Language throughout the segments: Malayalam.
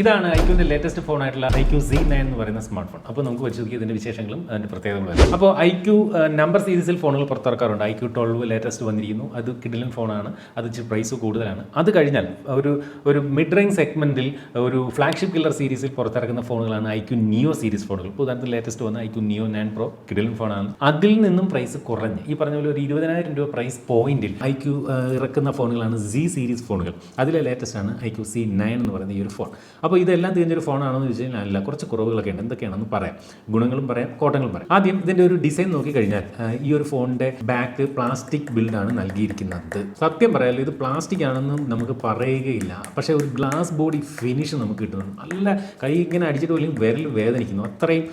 ഇതാണ് ഐക്യൂന്റെ ലേറ്റസ്റ്റ് ഫോൺ ആയിട്ടുള്ള ഐക്യു സി നയൻ എന്ന് പറയുന്ന സ്മാർട്ട് ഫോൺ അപ്പോൾ നമുക്ക് വെച്ച് നോക്കി ഇതിന്റെ വിശേഷങ്ങളും അതിന്റെ പ്രത്യേകതകളും അപ്പോൾ ഐക്യു നമ്പർ സീരീസിൽ ഫോണുകൾ പുറത്തിറക്കാറുണ്ട്. ഐക്യു ട്വൽവ് ലേറ്റസ്റ്റ് വന്നിരിക്കുന്നു. അത് കിഡിലൻ ഫോണാണ് അത് പ്രൈസ് കൂടുതലാണ്. അത് കഴിഞ്ഞാൽ ഒരു ഒരു മിഡ് റേഞ്ച് സെഗ്മെന്റിൽ ഒരു ഫ്ലാഗ്ഷിപ്പ് കില്ലർ സീരീസിൽ പുറത്തിറക്കുന്ന ഫോണുകളാണ് ഐക്യു നിയോ സീരീസ് ഫോണുകൾ ഇപ്പോൾ ഉദാഹരണത്തിൽ ലേറ്റസ്റ്റ് വന്ന ഐക്യു നിയോ നയൻ പ്രോ കിഡിലൻ ഫോണാണ് അതിൽ നിന്നും പ്രൈസ് കുറഞ്ഞ്. ഈ പറഞ്ഞ പോലെ ഒരു ഇരുപതിനായിരം രൂപ പ്രൈസ് പോയിന്റിൽ ഐക്യു ഇറക്കുന്ന ഫോണുകളാണ് സി സീരീസ് ഫോണുകൾ അതിലെ ലേറ്റസ്റ്റ് ആണ് ഐക്യു സി നയൻ എന്ന് പറയുന്ന ഈ ഒരു ഫോൺ അപ്പോൾ ഇതെല്ലാം തികഞ്ഞൊരു ഫോണാണെന്ന് ചോദിച്ചു കഴിഞ്ഞാൽ അല്ല കുറച്ച് കുറവുകളൊക്കെ ഉണ്ട്. എന്തൊക്കെയാണെന്ന് പറയാം. ഗുണങ്ങളും പറയാം കോട്ടങ്ങളും പറയാം. ആദ്യം ഇതിന്റെ ഒരു ഡിസൈൻ നോക്കിക്കഴിഞ്ഞാൽ കഴിഞ്ഞാൽ ഈ ഒരു ഫോണിന്റെ ബാക്ക് പ്ലാസ്റ്റിക് ബിൽഡാണ് നൽകിയിരിക്കുന്നത്. സത്യം പറയാലോ ഇത് പ്ലാസ്റ്റിക് ആണെന്നും നമുക്ക് പറയുകയില്ല. പക്ഷേ ഒരു ഗ്ലാസ് ബോഡി ഫിനിഷ് നമുക്ക് കിട്ടുന്നു നല്ല കൈ ഇങ്ങനെ അടിച്ചിട്ട് പോലും വിരൽ വേദനിക്കുന്നു. അത്രയും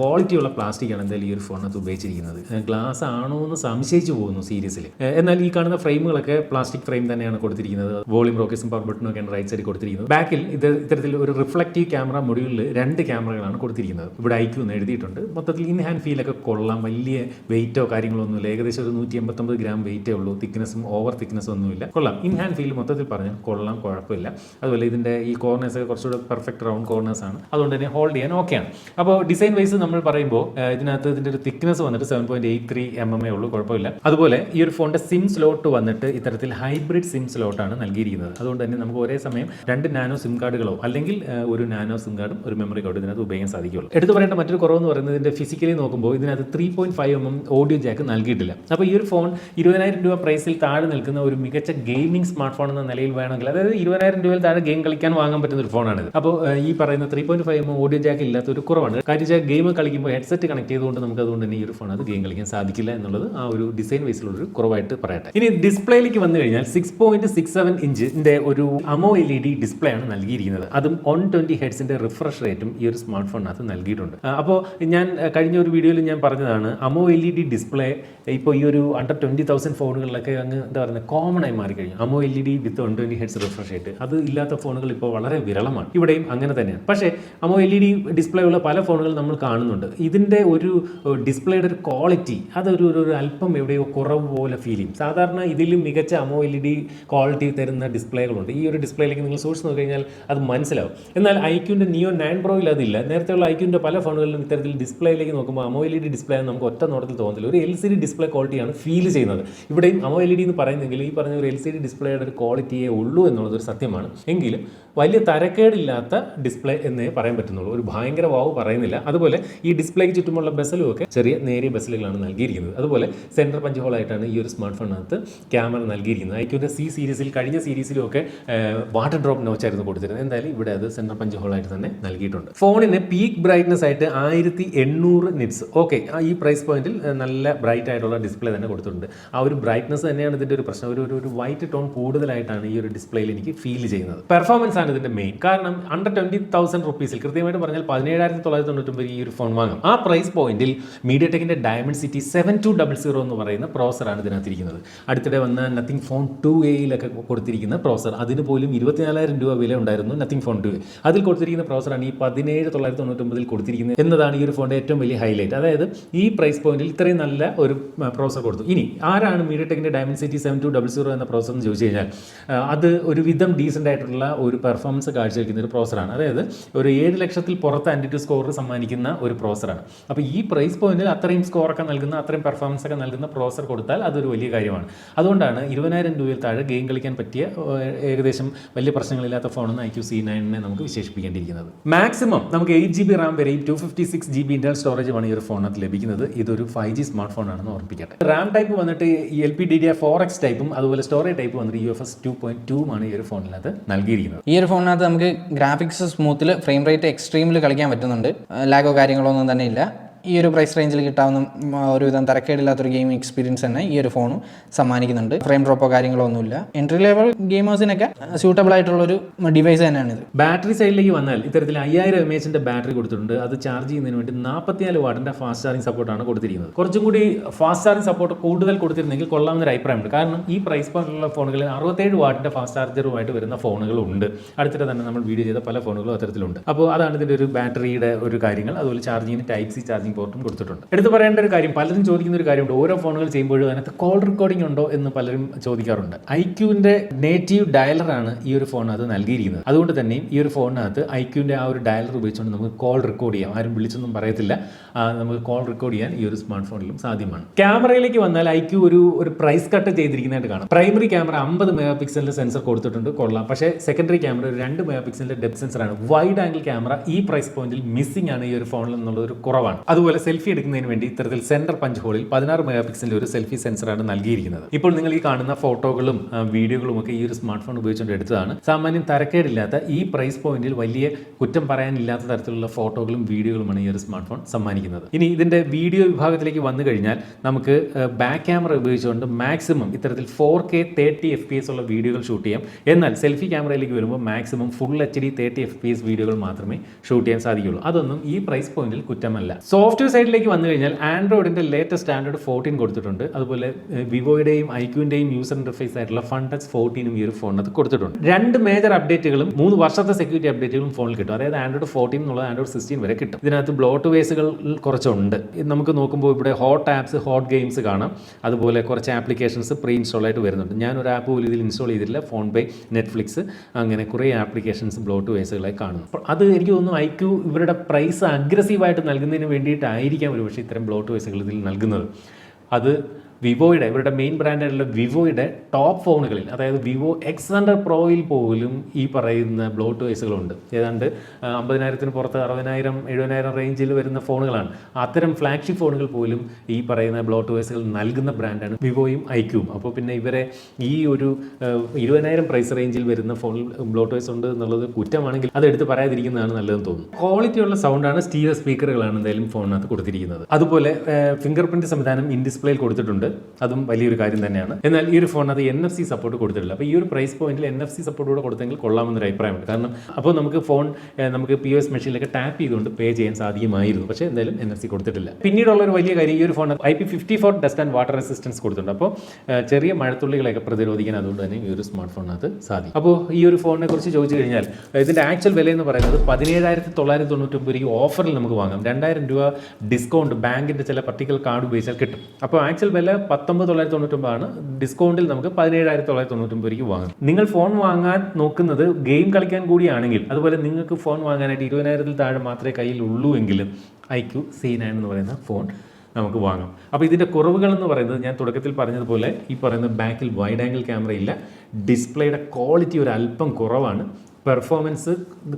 ക്വാളിറ്റിയുള്ള പ്ലാസ്റ്റിക്കാണ് എന്തായാലും ഈ ഒരു ഫോണിനകത്ത് ഉപയോഗിച്ചിരിക്കുന്നത്. ഗ്ലാസ് ആണോ എന്ന് സംശയിച്ചു പോകുന്നു സീരീസിൽ എന്നാൽ ഈ കാണുന്ന ഫ്രെയിമുകളൊക്കെ പ്ലാസ്റ്റിക് ഫ്രെയിം തന്നെയാണ് കൊടുത്തിരിക്കുന്നത്. വോളിയം റോക്കേസും പവർ ബട്ടനും ഒക്കെയാണ് റൈറ്റ് സൈഡിൽ കൊടുത്തിരിക്കുന്നത്. ബാക്കിൽ ഇത് ഇത്തരത്തിൽ ഒരു റിഫ്ലക്റ്റീവ് ക്യാമറ മൊഡ്യൂളിൽ രണ്ട് ക്യാമറകളാണ് കൊടുത്തിരിക്കുന്നത്. ഇവിടെ ഐക്യു എന്ന് എഴുതിയിട്ടുണ്ട്. മൊത്തത്തിൽ ഇൻ ഹാൻഡ് ഫീലൊക്കെ കൊള്ളാം. വലിയ വെയിറ്റോ കാര്യങ്ങളോ ഒന്നുമില്ല ഏകദേശം ഒരു നൂറ്റി എൺപത്തൊമ്പത് ഗ്രാം വെയിറ്റേ ഉള്ളൂ. തിക്നെസ്സും ഓവർ തിക്നെസ്സും ഒന്നുമില്ല. കൊള്ളാം. ഇൻ ഹാൻഡ് ഫീൽ മൊത്തത്തിൽ പറഞ്ഞാൽ കൊള്ളാം കുഴപ്പമില്ല. അതുപോലെ ഇതിന്റെ ഈ കോർണേഴ്സ് ഒക്കെ കുറച്ചുകൂടെ പെർഫെക്റ്റ് റൗണ്ട് കോർണേഴ്സ് ആണ്. അതുകൊണ്ട് തന്നെ ഹോൾഡ് ചെയ്യാൻ ഓക്കെയാണ് അപ്പോൾ ഡിസൈൻ വൈസ് നമ്മൾ പറയുമ്പോൾ ഇതിനകത്ത് ഇതിന്റെ ഒരു തിക്നെസ് വന്നിട്ട് seven point eight three M M A ഉള്ളൂ. കുഴപ്പമില്ല. അതുപോലെ ഈ ഒരു ഫോണിന്റെ സിം സ്ലോട്ട് വന്നിട്ട് ഇത്തരത്തിൽ ഹൈബ്രിഡ് സിം സ്ലോട്ടാണ് നൽകിയിരിക്കുന്നത്. അതുകൊണ്ട് തന്നെ നമുക്ക് ഒരേ സമയം രണ്ട് നാനോ സിം കാർഡുകളോ അല്ലെങ്കിൽ ആ, ഒരു നാനോ സിം കാർഡും ഒരു മെമ്മറി കാർഡും ഇതിനകത്ത് ഉപയോഗിക്കാൻ സാധിക്കുള്ളൂ എടുത്തു പറയേണ്ട മറ്റൊരു കുറവെന്ന് പറയുന്നത് ഇതിന്റെ ഫിസിക്കലി നോക്കുമ്പോൾ ഇതിനകത്ത് three point five M M audio jack നൽകിയിട്ടില്ല. അപ്പോൾ ഈ ഒരു ഫോൺ ഇരുപതിനായിരം രൂപ പ്രൈസിൽ താഴെ നിൽക്കുന്ന ഒരു മികച്ച ഗെയിമിംഗ് സ്മാർട്ട് ഫോൺ എന്ന നിലയിൽ വേണമെങ്കിൽ അതായത് ഇരുപതിനായിരം രൂപയിൽ താഴെ ഗെയിം കളിക്കാൻ വാങ്ങാൻ പറ്റുന്ന ഒരു ഫോണാണ് അപ്പോൾ ഈ പറയുന്ന three point five M audio jack ഇല്ലാത്ത ഒരു കുറവാണ്. കാര്യം വെച്ചാൽ ഗെയിം കളിക്കുമ്പോൾ ഹെഡ്സെറ്റ് കണക്ട് ചെയ്തുകൊണ്ട് നമുക്ക് അതുകൊണ്ട് തന്നെ ഈ ഒരു ഫോൺ അത് ഗെയിം കളിക്കാൻ സാധിക്കില്ല എന്നുള്ളത് ആ ഒരു ഡിസൈൻ വൈസിലുള്ള ഒരു കുറവായിട്ട് പറയട്ടെ. ഇനി ഡിസ്പ്ലേയിലേക്ക് വന്നു കഴിഞ്ഞാൽ സിക്സ് പോയിന്റ് സിക്സ് സെവൻ ഇഞ്ചിന്റെ ഒരു AMOLED display ആണ് നൽകിയിരിക്കുന്നത്. അതും വൺ ട്വന്റി ഹെഡ്സിന്റെ റിഫ്രഷ് റേറ്റും ഈ ഒരു സ്മാർട്ട് ഫോണിനകത്ത് നൽകിയിട്ടുണ്ട് അപ്പോൾ ഞാൻ കഴിഞ്ഞ ഒരു വീഡിയോയിൽ ഞാൻ പറഞ്ഞതാണ് AMOLED display ഇപ്പോൾ ഈ ഒരു അണ്ടർ ട്വന്റി തൗസൻഡ് ഫോണുകളിലൊക്കെ അങ്ങ് എന്താ പറയുന്നത് കോമൺ ആയി മാറിക്കഴിഞ്ഞു. AMOLED with one twenty hertz refresh rate അത് ഇല്ലാത്ത ഫോണുകൾ ഇപ്പോൾ വളരെ വിരളമാണ്. ഇവിടെയും അങ്ങനെ തന്നെയാണ്. പക്ഷേ AMOLED display ഉള്ള പല ഫോണുകൾ നമ്മൾ കാണുന്നുണ്ട്. ഇതിന്റെ ഒരു ഡിസ്പ്ലേയുടെ ഒരു ക്വാളിറ്റി അതൊരു ഒരു അല്പം എവിടെയോ കുറവ് പോലെ ഫീൽ ചെയ്യും. സാധാരണ ഇതിലും മികച്ച AMOLED quality തരുന്ന ഡിസ്പ്ലേകളുണ്ട് ഈ ഒരു ഡിസ്പ്ലേയിലേക്ക് നിങ്ങൾ സൂക്ഷിച്ച് നോക്കി കഴിഞ്ഞാൽ അത് മനസ്സിലാവും. എന്നാൽ ഐക്യൂന്റെ നിയോ നയൻ പ്രോയിൽ അതില്ല. നേരത്തെയുള്ള ഐക്യൂന്റെ പല ഫോണുകളിലും ഇത്തരത്തിൽ ഡിസ്പ്ലേയിലേക്ക് നോക്കുമ്പോൾ AMOLED display നമുക്ക് ഒറ്റ നോട്ടത്തിൽ തോന്നത്തില്ല. ഒരു എൽ സി ഡി ഡിസ്പ്ലേ ക്വാളിറ്റിയാണ് ഫീൽ ചെയ്യുന്നത്. ഇവിടെയും അമോ എൽ ഇ ഡി എന്ന് പറയുന്നെങ്കിൽ ഈ പറഞ്ഞ ഒരു എൽ സി ഡി ഡിസ്പ്ലേയുടെ ഒരു ക്വാളിറ്റിയേ ഉള്ളൂ എന്നുള്ളത് ഒരു സത്യമാണ്. എങ്കിലും വലിയ തരക്കേടില്ലാത്ത ഡിസ്പ്ലേ എന്നേ പറയാൻ പറ്റുന്നുള്ളൂ. ഒരു ഭയങ്കര വാവ് പറയുന്നില്ല. അതുപോലെ ഈ ഡിസ്പ്ലേക്ക് ചുറ്റുമുള്ള ബസലും ഒക്കെ ചെറിയ നേരിയ ബസലുകളാണ് നൽകിയിരിക്കുന്നത്. അതുപോലെ സെന്റർ പഞ്ച് ഹോളായിട്ടാണ് ഈ ഒരു സ്മാർട്ട് ഫോണിനകത്ത് ക്യാമറ നൽകിയിരിക്കുന്നത്. ഐക്യൂന്റെ സി സീരീസിൽ കഴിഞ്ഞ സീരീസിലും ഒക്കെ വാട്ടർ ഡ്രോപ്പ് നോച്ചായിരുന്നു കൊടുത്തിരുന്നത്. എന്തായാലും ഇവിടെ അത് സെന്റർ പഞ്ച് ഹോളായിട്ട് തന്നെ നൽകിയിട്ടുണ്ട്. ഫോണിന് പീക്ക് ബ്രൈറ്റ്നസ് ആയിട്ട് ആയിരത്തി എണ്ണൂറ് നിറ്റ്സ് ഓക്കെ ഈ പ്രൈസ് പോയിന്റിൽ നല്ല ബ്രൈറ്റ് ആയിട്ടുള്ള ഡിസ്പ്ലേ തന്നെ കൊടുത്തിട്ടുണ്ട്. ആ ഒരു ബ്രൈറ്റ്നസ് തന്നെയാണ് ഇതിന്റെ ഒരു പ്രശ്നം. ഒരു ഒരു- വൈറ്റ് ടോൺ കൂടുതലായിട്ടാണ് ഈ ഒരു ഡിസ്പ്ലേയിൽ എനിക്ക് ഫീൽ ചെയ്യുന്നത്. പെർഫോമൻസ് ആണ് ഇതിന്റെ മെയിൻ കാരണം അണ്ടർ ട്വന്റി തൗസൻഡ് റുപ്പീസിൽ കൃത്യമായിട്ട് പറഞ്ഞാൽ പതിനേഴായിരത്തി തൊള്ളായിരത്തി തൊണ്ണൂറ്റൊമ്പത് ഈ ഒരു ഫോൺ വാങ്ങും. ആ പ്രൈസ് പോയിന്റിൽ media ടെക്കിന്റെ diamond city seven two double zero എന്ന് പറയുന്ന പ്രോസറാണ് ഇതിനകത്തിരിക്കുന്നത്. അടുത്തിടെ വന്ന നത്തിങ് ഫോൺ ടു എയിലൊക്കെ കൊടുത്തിരിക്കുന്ന പ്രോസർ അതിന് പോലും ഇരുപത്തിനാലായിരം രൂപ വില ഉണ്ടായിരുന്നു നത്തിങ് ഫോൺ ടു അതിൽ കൊടുത്തിരിക്കുന്ന പ്രോസറാണ് ഈ പതിനേഴ് തൊള്ളായിരത്തി തൊണ്ണൂറ്റൊമ്പതിൽ കൊടുത്തിരിക്കുന്നത് എന്നതാണ് ഈ ഒരു ഫോണിന്റെ ഏറ്റവും വലിയ ഹൈലൈറ്റ് അതായത് ഈ പ്രൈസ് പോയിന്റിൽ ഇത്രയും നല്ല ഒരു പ്രോസർ കൊടുത്തു. ഇനി ആരാണ് media ടെക്കിന്റെ diamond city seven two double zero എന്ന പ്രോസർ എന്ന് ചോദിച്ചു കഴിഞ്ഞാൽ അത് ഒരു വിധം ഡീസന്റ് ആയിട്ടുള്ള ഒരു പെർഫോമൻസ് കാഴ്ചവെക്കുന്ന ഒരു പ്രോസറാണ് അതായത് ഒരു ഏഴ് ലക്ഷത്തിൽ പുറത്ത് ആന്റിറ്റു സ്കോർ സമ്മാനിക്കുന്ന ഒരു പ്രോസറാണ് അപ്പോൾ ഈ പ്രൈസ് പോയിന്റിൽ അത്രയും സ്കോറൊക്കെ നൽകുന്ന അത്രയും പെർഫോമൻസ് ഒക്കെ നൽകുന്ന പ്രോസർ കൊടുത്താൽ അതൊരു വലിയ കാര്യമാണ്. അതുകൊണ്ടാണ് ഇരുപതിനായിരം രൂപയിൽ താഴെ ഗെയിം കളിക്കാൻ പറ്റിയ ഏകദേശം വലിയ പ്രശ്നങ്ങളില്ലാത്ത ഫോണെന്ന് ഐ ക്യു സി നയനിനെ നമുക്ക് വിശേഷിപ്പിക്കേണ്ടിയിരിക്കുന്നത്. മാക്സിമം നമുക്ക് എയ്റ്റ് ജി ബി റാം വരെയും two fifty six G B Inter സ്റ്റോറേജുമാണ് ഈ ഒരു ഫോണിനകത്ത് ലഭിക്കുന്നത്. ഇതൊരു ഫൈവ് ജി സ്മാർട്ട് ഫോൺ ആണെന്ന് ഓർപ്പിക്കട്ടെ റാം ടൈപ്പ് വന്നിട്ട് L P D D four X ടൈപ്പും അതുപോലെ സ്റ്റോറേജ് ടൈപ്പ് വന്നിട്ട് U F S two point two ആണ് ഈ ഒരു ഫോണിനകത്ത് നൽകിയിരിക്കുന്നത്. ഈ ഒരു ഫോണിനകത്ത് നമുക്ക് ഗ്രാഫിക്സ് സ്മൂത്തിൽ ഫ്രെയിം റേറ്റ് എക്സ്ട്രീമിൽ കളിക്കാൻ പറ്റുന്നുണ്ട്. ലാഗോ കാര്യങ്ങളോ ഒന്നും തന്നെ ഇല്ല. ഈ ഒരു പ്രൈസ് റേഞ്ചിൽ കിട്ടാവുന്ന ഒരുവിധം തരക്കേടില്ലാത്തൊരു ഗെയിം എക്സ്പീരിയൻസ് തന്നെ ഈ ഒരു ഫോണും സമ്മാനിക്കുന്നുണ്ട്. ഫ്രെയിം ഡ്രോപ്പോ കാര്യങ്ങളോ ഒന്നുമില്ല. എൻട്രി ലെവൽ ഗെയിമേഴ്സിനൊക്കെ സ്യൂട്ടബിൾ ആയിട്ടുള്ള ഒരു ഡിവൈസ് തന്നെയാണ് ഇത് ബാറ്ററി സൈഡിലേക്ക് വന്നാൽ ഇത്തരത്തിൽ അയ്യായിരം എം എച്ചിന്റെ ബാറ്ററി കൊടുത്തിട്ടുണ്ട്. അത് ചാർജ് ചെയ്യുന്നതിന് വേണ്ടി നാൽപ്പത്തിനാല് വാട്ടിന്റെ ഫാസ്റ്റ് ചാർജിംഗ് സപ്പോർട്ടാണ് കൊടുത്തിരിക്കുന്നത്. കുറച്ചും കൂടി ഫാസ്റ്റ് ചാർജിംഗ് സപ്പോർട്ട് കൂടുതൽ കൊടുത്തിരുന്നെങ്കിൽ കൊള്ളാവുന്ന ഒരു അഭിപ്രായമുണ്ട്. കാരണം ഈ പ്രൈസ് പോലുള്ള ഫോണുകളിൽ അറുപത്തേഴ് വാട്ടിന്റെ ഫാസ്റ്റ് ചാർജറുമായിട്ട് വരുന്ന ഫോണുകളുണ്ട് അടുത്തിടെ തന്നെ നമ്മൾ വീഡിയോ ചെയ്ത പല ഫോണുകളും അത്തരത്തിലുണ്ട്. അപ്പോൾ അതാണ് ഇതിന്റെ ഒരു ബാറ്ററിയുടെ ഒരു കാര്യങ്ങൾ. അതുപോലെ ചാർജിങ്ങിന് ടൈപ്പ് സി ചാർജിങ് ചാർജിംഗ് പോർട്ടും കൊടുത്തിട്ടുണ്ട്. എടുത്തു പറയേണ്ട ഒരു കാര്യം പലരും ചോദിക്കുന്ന ഒരു കാര്യമുണ്ട്. ഓരോ ഫോണുകൾ ചെയ്യുമ്പോഴും അതിനകത്ത് കോൾ റെക്കോർഡിംഗ് ഉണ്ടോ എന്ന് പലരും ചോദിക്കാറുണ്ട്. ഐ ക്യൂവിന്റെ നേറ്റീവ് ഡയലറാണ് ഈ ഒരു ഫോണിനകത്ത് നൽകിയിരിക്കുന്നത്. അതുകൊണ്ട് തന്നെയും ഈ ഒരു ഫോണിനകത്ത് ഐ ക്യൂവിന്റെ ആ ഒരു ഡയലർ ഉപയോഗിച്ചുകൊണ്ട് നമുക്ക് കോൾ റെക്കോർഡ് ചെയ്യാം. ആരും വിളിച്ചൊന്നും പറയത്തില്ല. നമുക്ക് കോൾ റെക്കോർഡ് ചെയ്യാൻ ഈ ഒരു സ്മാർട്ട് ഫോണിലും സാധ്യമാണ്. ക്യാമറയിലേക്ക് വന്നാൽ ഐ ക്യൂ ഒരു ഒരു പ്രൈസ് കട്ട് ചെയ്തിരിക്കുന്നതായിട്ട് കാണാം. പ്രൈമറി ക്യാമറ അമ്പത് മെഗാ പിക്സലിന്റെ സെൻസർ കൊടുത്തിട്ടുണ്ട്. കൊള്ളാം. പക്ഷേ സെക്കൻഡറി ക്യാമറ ഒരു രണ്ട് മെഗാ പിക്സലിന്റെ ഡെപ്ത് സെൻസറാണ് വൈഡ് ആംഗിൾ ക്യാമറ ഈ പ്രൈസ് പോയിന്റിൽ മിസ്സിംഗ് ആണ് ഈ ഒരു ഫോണിൽ എന്നുള്ള ഒരു കുറവാണ്. അതുപോലെ സെൽഫി എടുക്കുന്നതിന് വേണ്ടി ഇത്തരത്തിൽ സെന്റർ പഞ്ച് ഹോളിൽ പതിനാറ് മെഗാ പിക്സലിന്റെ ഒരു സെൽഫി സെൻസറാണ് നൽകിയിരിക്കുന്നത്. ഇപ്പോൾ നിങ്ങൾ ഈ കാണുന്ന ഫോട്ടോകളും വീഡിയോകളും ഒക്കെ ഈ ഒരു സ്മാർട്ട് ഫോൺ ഉപയോഗിച്ചുകൊണ്ട് എടുത്തതാണ്. സാമാന്യം തരക്കേടില്ലാത്ത ഈ പ്രൈസ് പോയിന്റിൽ വലിയ കുറ്റം പറയാനില്ലാത്ത തരത്തിലുള്ള ഫോട്ടോകളും വീഡിയോകളുമാണ് ഈ ഒരു സ്മാർട്ട് ഫോൺ സമ്മാനിക്കുന്നത്. ഇനി ഇതിന്റെ വീഡിയോ വിഭാഗത്തിലേക്ക് വന്നു കഴിഞ്ഞാൽ നമുക്ക് ബാക്ക് ക്യാമറ ഉപയോഗിച്ചുകൊണ്ട് മാക്സിമം ഇത്തരത്തിൽ four K thirty F P S ഉള്ള വീഡിയോകൾ ഷൂട്ട് ചെയ്യാം. എന്നാൽ സെൽഫി ക്യാമറയിലേക്ക് വരുമ്പോൾ maximum full H D thirty F P S വീഡിയോകൾ മാത്രമേ ഷൂട്ട് ചെയ്യാൻ സാധിക്കുള്ളൂ. അതൊന്നും ഈ പ്രൈസ് പോയിന്റിൽ കുറ്റമല്ല. സോഫ്റ്റ്വെയർ സൈഡിലേക്ക് വന്നു കഴിഞ്ഞാൽ ആൻഡ്രോയിഡിന്റെ ലേറ്റസ്റ്റ് സ്റ്റാൻഡേർഡ് ഫോർട്ടീൻ കൊടുത്തിട്ടുണ്ട്. അതുപോലെ വിവോയുടെയും ഐക്യുവിന്റെയും യൂസർ ഇന്റർഫേസ് ആയിട്ടുള്ള ഫണ്ടക്സ് ഫോർട്ടീനും ഈ ഒരു ഫോണിനകത്ത് കൊടുത്തിട്ടുണ്ട്. രണ്ട് മേജർ അപ്ഡേറ്റുകളും മൂന്ന് വർഷത്തെ സെക്യൂരിറ്റി അപ്ഡേറ്റുകളും ഫോണിൽ കിട്ടും. അതായത് ആൻഡ്രോയിഡ് ഫോർട്ടീൻ എന്നുള്ള ആൻഡ്രോയിഡ് സിക്സ്റ്റീൻ വരെ കിട്ടും. ഇതിനകത്ത് ബ്ലോട്ട് വേസുകൾ കുറച്ചുണ്ട്. നമുക്ക് നോക്കുമ്പോൾ ഇവിടെ ഹോട്ട് ആപ്സ് ഹോട്ട് ഗെയിംസ് കാണാം. അതുപോലെ കുറച്ച് ആപ്ലിക്കേഷൻസ് പ്രീ ഇൻസ്റ്റാൾ ആയിട്ട് വരുന്നുണ്ട്. ഞാൻ ഒരു ആപ്പ് പോലും ഇതിൽ ഇൻസ്റ്റാൾ ചെയ്തിട്ടില്ല. ഫോൺ പേ നെറ്റ്ഫ്ലിക്സ് അങ്ങനെ കുറേ ആപ്ലിക്കേഷൻസ് ബ്ലോട്ട് വേസുകളായി കാണുന്നു. അത് എനിക്ക് തോന്നുന്നു ഐക്യു ഇവരുടെ പ്രൈസ് അഗ്രസീവായിട്ട് നൽകുന്നതിന് വേണ്ടിയിട്ടായിരിക്കാം ഒരുപക്ഷെ ഇത്തരം ബ്ലോട്ട് വേസുകൾ ഇതിൽ നൽകുന്നത്. അത് വിവോയുടെ ഇവരുടെ മെയിൻ ബ്രാൻഡായിട്ടുള്ള വിവോയുടെ ടോപ്പ് ഫോണുകളിൽ അതായത് വിവോ എക്സ് ഹൺഡ്രഡ് പ്രോയിൽ പോലും ഈ പറയുന്ന ബ്ലോട്ട് വൈസുകളുണ്ട് ഏതാണ്ട് അമ്പതിനായിരത്തിന് പുറത്ത് അറുപതിനായിരം എഴുപതിനായിരം റേഞ്ചിൽ വരുന്ന ഫോണുകളാണ് അത്തരം ഫ്ലാഗ്ഷിപ്പ് ഫോണുകൾ പോലും ഈ പറയുന്ന ബ്ലോട്ട് വൈസുകൾ നൽകുന്ന ബ്രാൻഡാണ് വിവോയും ഐക്യവും. അപ്പോൾ പിന്നെ ഇവരെ ഈ ഒരു ഇരുപതിനായിരം പ്രൈസ് റേഞ്ചിൽ വരുന്ന ഫോണിൽ ബ്ലോട്ട് വൈസ് ഉണ്ട് എന്നുള്ളത് കുറ്റമാണെങ്കിൽ അത് എടുത്ത് പറയാതിരിക്കുന്നതാണ് നല്ലതെന്ന് തോന്നുന്നു. ക്വാളിറ്റിയുള്ള സൗണ്ടാണ് സ്റ്റീരിയോ സ്പീക്കറുകളാണ് എന്തായാലും ഫോണിനകത്ത് കൊടുത്തിരിക്കുന്നത്. അതുപോലെ ഫിംഗർ പ്രിന്റ് സംവിധാനം ഇൻ ഡിസ്പ്ലേയിൽ കൊടുത്തിട്ടുണ്ട്. അതും വലിയൊരു കാര്യം തന്നെയാണ്. എന്നാൽ ഈ ഒരു ഫോൺ അത് എൻ എഫ് സി സപ്പോർട്ട് കൊടുത്തിട്ടില്ല. അപ്പോൾ ഈ ഒരു പ്രൈസ് പോയിന്റിൽ എൻ എഫ് സി സപ്പോർട്ട് കൂടെ കൊടുത്തെങ്കിൽ കൊള്ളാമെന്നൊരു അഭിപ്രായമുണ്ട്. കാരണം അപ്പോൾ നമുക്ക് ഫോൺ നമുക്ക് പി എസ് മെഷീനിലൊക്കെ ടാപ്പ് ചെയ്തുകൊണ്ട് പേ ചെയ്യാൻ സാധ്യമായിരുന്നു. പക്ഷേ എന്തായാലും എൻ എഫ് സി കൊടുത്തിട്ടില്ല. പിന്നീടുള്ള ഒരു വലിയ കാര്യം ഈ ഒരു phone I P fifty four dust and water resistance കൊടുത്തിട്ടുണ്ട്. അപ്പോൾ ചെറിയ മഴത്തുള്ളികളൊക്കെ പ്രതിരോധിക്കാൻ അതുകൊണ്ട് തന്നെ ഈ ഒരു സ്മാർട്ട് ഫോണിനകത്ത് സാധിക്കും. അപ്പോൾ ഈ ഒരു ഫോണിനെ കുറിച്ച് ചോദിച്ചു കഴിഞ്ഞാൽ ഇതിന്റെ ആക്ച്വൽ വില എന്ന് പറയുന്നത് പതിനേഴായിരത്തി തൊള്ളായിരത്തി തൊണ്ണൂറ്റൊമ്പത് രൂപ ഓഫറിൽ നമുക്ക് വാങ്ങാം. രണ്ടായിരം രൂപ ഡിസ്കൗണ്ട് ബാങ്കിന്റെ ചില പർട്ടിക്കുലർ കാർഡ് ഉപയോഗിച്ചാൽ കിട്ടും. അപ്പോൾ ആക്ച്വൽ വില പത്തൊമ്പത് തൊള്ളായിരത്തി തൊണ്ണൂറ്റൊമ്പതാണ്. ഡിസ്കൗണ്ടിൽ നമുക്ക് പതിനേഴായിരത്തി തൊള്ളായിരത്തി തൊണ്ണൂറ്റൊമ്പത് രൂപയ്ക്ക് വാങ്ങാം. നിങ്ങൾ ഫോൺ വാങ്ങാൻ നോക്കുന്നത് ഗെയിം കളിക്കാൻ കൂടിയാണെങ്കിൽ അതുപോലെ നിങ്ങൾക്ക് ഫോൺ വാങ്ങാനായിട്ട് ഇരുപതിനായിരത്തിൽ താഴെ മാത്രമേ കയ്യിൽ ഉള്ളൂ എങ്കിലും ക്യു സി നയൻ എന്ന് പറയുന്ന ഫോൺ നമുക്ക് വാങ്ങാം. അപ്പോൾ ഇതിന്റെ കുറവുകൾ എന്ന് പറയുന്നത് ഞാൻ തുടക്കത്തിൽ പറഞ്ഞതുപോലെ ഈ പറയുന്ന ബാക്കിൽ വൈഡ് ആംഗിൾ ക്യാമറ ഇല്ല. ഡിസ്പ്ലേയുടെ ക്വാളിറ്റി ഒരു അല്പം കുറവാണ്. പെർഫോമൻസ്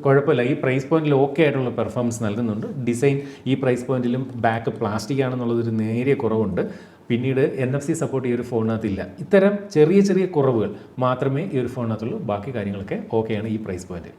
കുഴപ്പമില്ല. ഈ പ്രൈസ് പോയിന്റിൽ ഓക്കെ ആയിട്ടുള്ള പെർഫോമൻസ് നൽകുന്നുണ്ട്. ഡിസൈൻ ഈ പ്രൈസ് പോയിന്റിലും ബാക്ക് പ്ലാസ്റ്റിക് ആണെന്നുള്ളതൊരു നേരിയ കുറവുണ്ട്. പിന്നീട് എൻ എഫ് സി സപ്പോർട്ട് ഈ ഒരു ഫോണിനകത്തില്ല ഇത്തരം ചെറിയ ചെറിയ കുറവുകൾ മാത്രമേ ഈ ഒരു ഫോണിനകത്തുള്ളൂ ബാക്കി കാര്യങ്ങളൊക്കെ ഓക്കെയാണ് ഈ പ്രൈസ് പോയിന്റ്